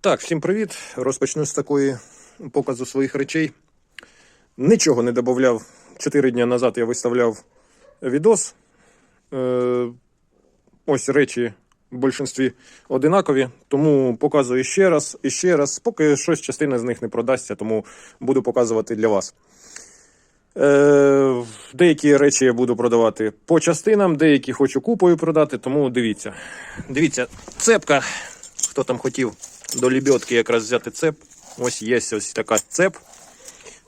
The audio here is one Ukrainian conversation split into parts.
Так, всім привіт. Розпочну з такої показу своїх речей. Нічого не додавав. Чотири дні назад я виставляв відос. Е, ось речі в більшості одинакові, тому показую ще раз і ще раз, поки щось частина з них не продасться, тому буду показувати для вас. Е, деякі речі я буду продавати по частинам, деякі хочу купою продати, тому дивіться. Дивіться, цепка. Хто там хотів до лебедки якраз взяти цеп. Ось є ось така цеп.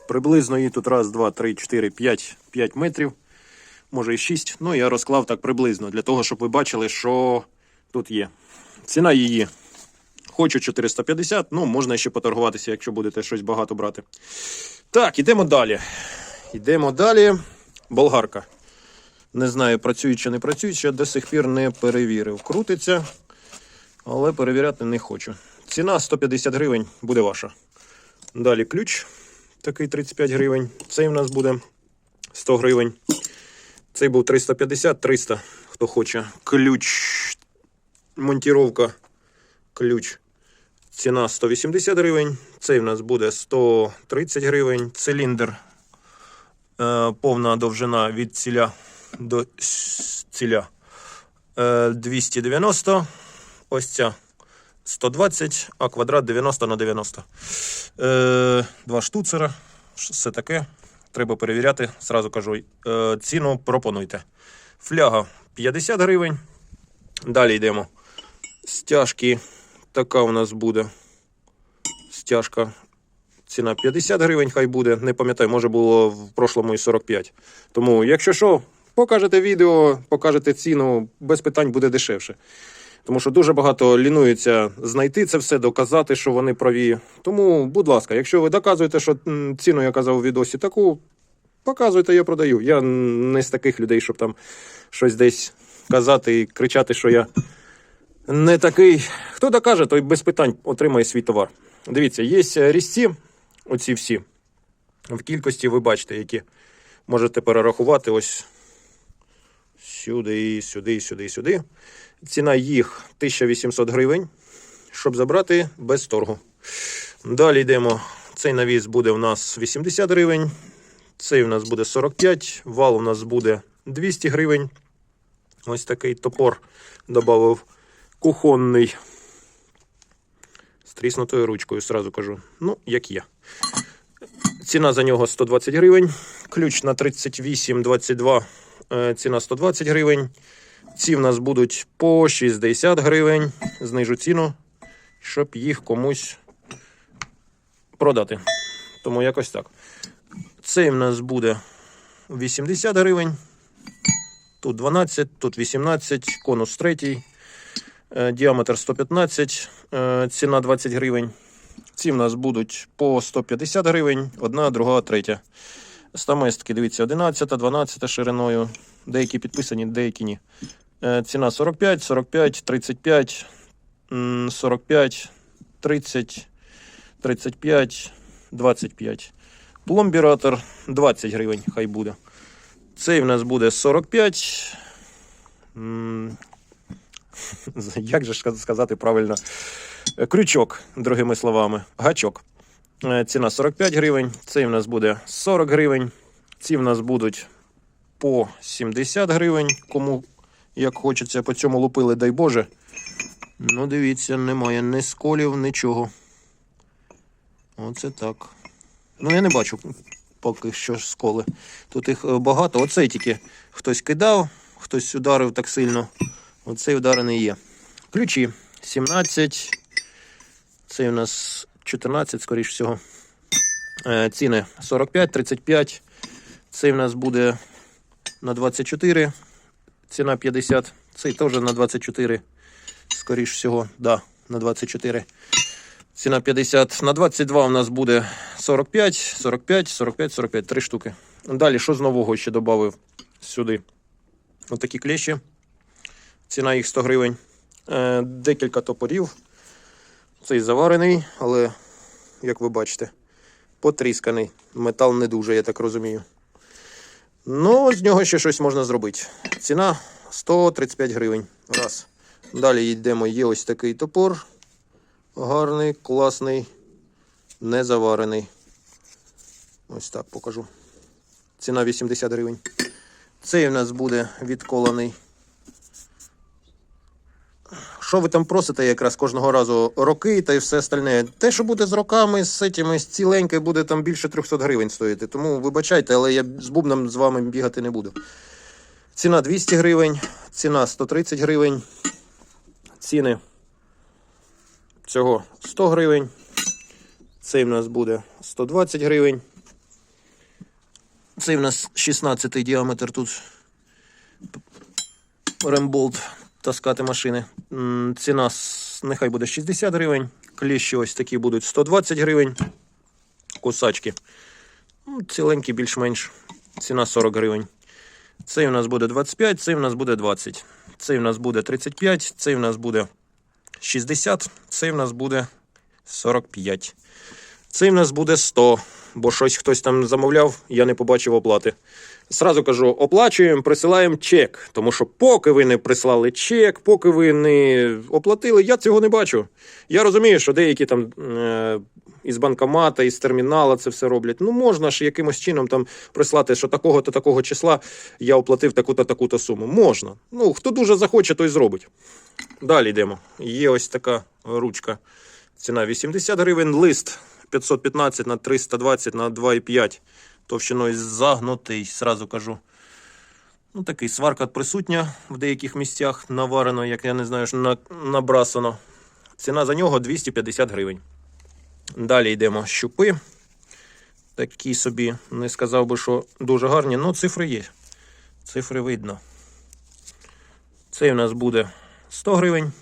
Приблизно її тут раз, два, три, чотири, п'ять, п'ять метрів. Може і шість. Ну, я розклав так приблизно, для того, щоб ви бачили, що тут є. Ціна її. Хочу 450, ну, можна ще поторгуватися, якщо будете щось багато брати. Так, ідемо далі. Йдемо далі. Болгарка. Не знаю, працює чи не працює, ще до сих пір не перевірив. Крутиться, але перевіряти не хочу. Ціна 150 гривень буде ваша. Далі ключ, такий 35 гривень. Цей в нас буде 100 гривень. Цей був 350, 300, хто хоче. Ключ, монтіровка, ключ. Ціна 180 гривень. Цей в нас буде 130 гривень. Циліндр Е, повна довжина від ціля до ціля е, 290. Ось ця 120, а квадрат 90 на 90. Е, Два штуцера. Все таке. Треба перевіряти. Зразу кажу. Е, Ціну пропонуйте. Фляга 50 гривень. Далі йдемо. Стяжки. Така у нас буде. Стяжка Ціна 50 гривень, хай буде. Не пам'ятаю, може було в прошлому і 45. Тому, якщо що, покажете відео, покажете ціну, без питань буде дешевше. Тому що дуже багато лінуються знайти це все, доказати, що вони праві. Тому, будь ласка, якщо ви доказуєте, що ціну я казав у відосі таку, показуйте, я продаю. Я не з таких людей, щоб там щось десь казати і кричати, що я не такий. Хто докаже, той без питань отримає свій товар. Дивіться, є різці, оці всі. В кількості ви бачите, які можете перерахувати ось сюди, сюди, сюди, сюди. Ціна їх 1800 гривень, щоб забрати без торгу. Далі йдемо. Цей навіс буде у нас 80 гривень. Цей у нас буде 45, вал у нас буде 200 гривень. Ось такий топор додав кухонний. З тріснутою ручкою, сразу кажу. Ну, як є. Ціна за нього 120 гривень. Ключ на 38,22. е, Ціна 120 гривень. Ці в нас будуть по 60 гривень. Знижу ціну, щоб їх комусь продати. Тому якось так. Цей в нас буде 80 гривень. Тут 12, тут 18, конус третій. Е, Діаметр 115, е, ціна 20 гривень. Ці в нас будуть по 150 гривень, одна, друга, третя. Стаместки, дивіться, 11, 12 шириною. Деякі підписані, деякі ні. Е, Ціна 45, 45, 35, 45, 30, 35, 25. Пломбіратор 20 гривень, хай буде. Цей в нас буде 45. Як же сказати правильно? Крючок, другими словами, гачок. Е, Ціна 45 гривень. Цей в нас буде 40 гривень. Ці в нас будуть по 70 гривень. Кому як хочеться, по цьому лупили, дай Боже. Ну, дивіться, немає ні сколів, нічого. Оце так. Ну, я не бачу поки що сколи. Тут їх е, багато. Оцей тільки хтось кидав, хтось ударив так сильно. Оцей ударений є. Ключі 17. Цей у нас 14, скоріш всього. Е, ціни 45, 35. Цей у нас буде на 24. Ціна 50. Цей теж на 24. Скоріш всього, да, на 24. Ціна 50. На 22 у нас буде 45, 45, 45, 45. Три штуки. Далі, що з нового ще додав сюди? Отакі клещі. Ціна їх 100 гривень. Е, декілька топорів. Цей заварений, але, як ви бачите, потрісканий. Метал не дуже, я так розумію. Ну, з нього ще щось можна зробити. Ціна 135 гривень. Раз. Далі йдемо, є ось такий топор. Гарний, класний, не заварений. Ось так покажу. Ціна 80 гривень. Цей у нас буде відколений. Що ви там просите якраз кожного разу? Роки та й все остальне. Те, що буде з роками, з цими, з ціленьке, буде там більше 300 гривень стоїти. Тому вибачайте, але я з бубном з вами бігати не буду. Ціна 200 гривень, ціна 130 гривень. Ціни цього 100 гривень. Цей в нас буде 120 гривень. Цей в нас 16 діаметр тут. Ремболт таскати машини. Ціна нехай буде 60 гривень. Кліщі ось такі будуть 120 гривень. Кусачки. Ну, Ціленькі більш-менш. Ціна 40 гривень. Цей у нас буде 25, цей у нас буде 20. Цей у нас буде 35, цей у нас буде 60, цей у нас буде 45. Цей у нас буде 100, бо щось хтось там замовляв, я не побачив оплати. Сразу кажу, оплачуємо, присилаємо чек. Тому що поки ви не прислали чек, поки ви не оплатили, я цього не бачу. Я розумію, що деякі там е, із банкомата, із термінала це все роблять. Ну можна ж якимось чином там прислати, що такого-то такого числа я оплатив таку-то таку-то суму. Можна. Ну, хто дуже захоче, той зробить. Далі йдемо. Є ось така ручка. Ціна 80 гривень, лист 515 на 320 на 2,5. Товщиною загнутий, сразу кажу. Ну, такий сварка присутня в деяких місцях, наварено, як я не знаю, що на, набрасано. Ціна за нього 250 гривень. Далі йдемо щупи. Такі собі, не сказав би, що дуже гарні, але цифри є. Цифри видно. Цей у нас буде 100 гривень.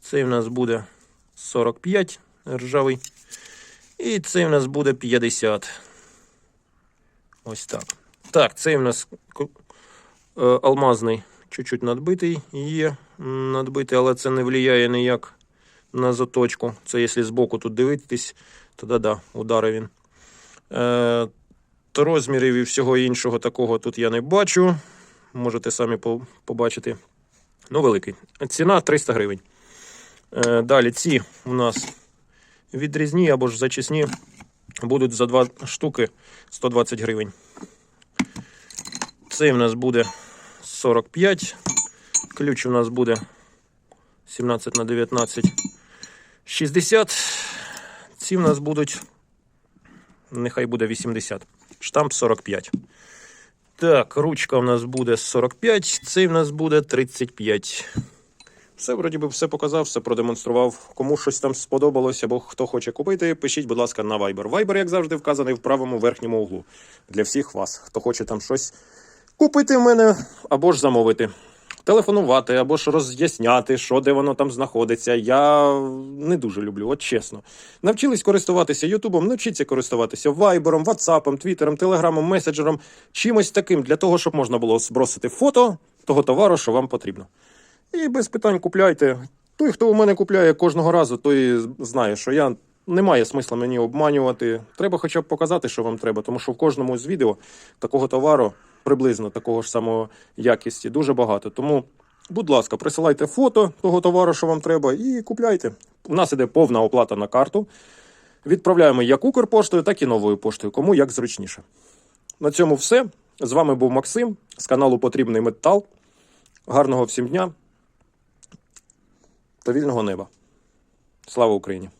Цей у нас буде 45 ржавий. І цей у нас буде 50. Ось так. Так, цей у нас е, алмазний, чуть-чуть надбитий є. Надбитий, але це не впливає ніяк на заточку. Це якщо збоку тут дивитись, то да-да, удари він. Е, то розмірів і всього іншого такого тут я не бачу. Можете самі по- побачити. Ну, великий. Ціна 300 гривень. Е, далі ці у нас відрізні або ж зачисні будуть за два штуки 120 гривень. Цей у нас буде 45. Ключ у нас буде 17 на 19. 60. Ці в нас будуть. Нехай буде 80. Штамп 45. Так, ручка у нас буде 45, цей в нас буде 35. Все, вроді би, все показав, все продемонстрував. Кому щось там сподобалось або хто хоче купити, пишіть, будь ласка, на Viber. Viber, як завжди, вказаний в правому верхньому углу. Для всіх вас, хто хоче там щось купити в мене або ж замовити. Телефонувати або ж роз'ясняти, що де воно там знаходиться. Я не дуже люблю, от чесно. Навчились користуватися Ютубом, навчіться користуватися Вайбером, Ватсапом, Твіттером, Телеграмом, меседжером, чимось таким для того, щоб можна було збросити фото того товару, що вам потрібно. І без питань купляйте. Той, хто у мене купляє кожного разу, той знає, що я немає смисла мені обманювати. Треба хоча б показати, що вам треба, тому що в кожному з відео такого товару, приблизно такого ж самого якісті, дуже багато. Тому, будь ласка, присилайте фото того товару, що вам треба, і купляйте. У нас іде повна оплата на карту. Відправляємо як Укрпоштою, так і новою поштою, кому як зручніше. На цьому все. З вами був Максим з каналу Потрібний Метал. Гарного всім дня та вільного неба. Слава Україні!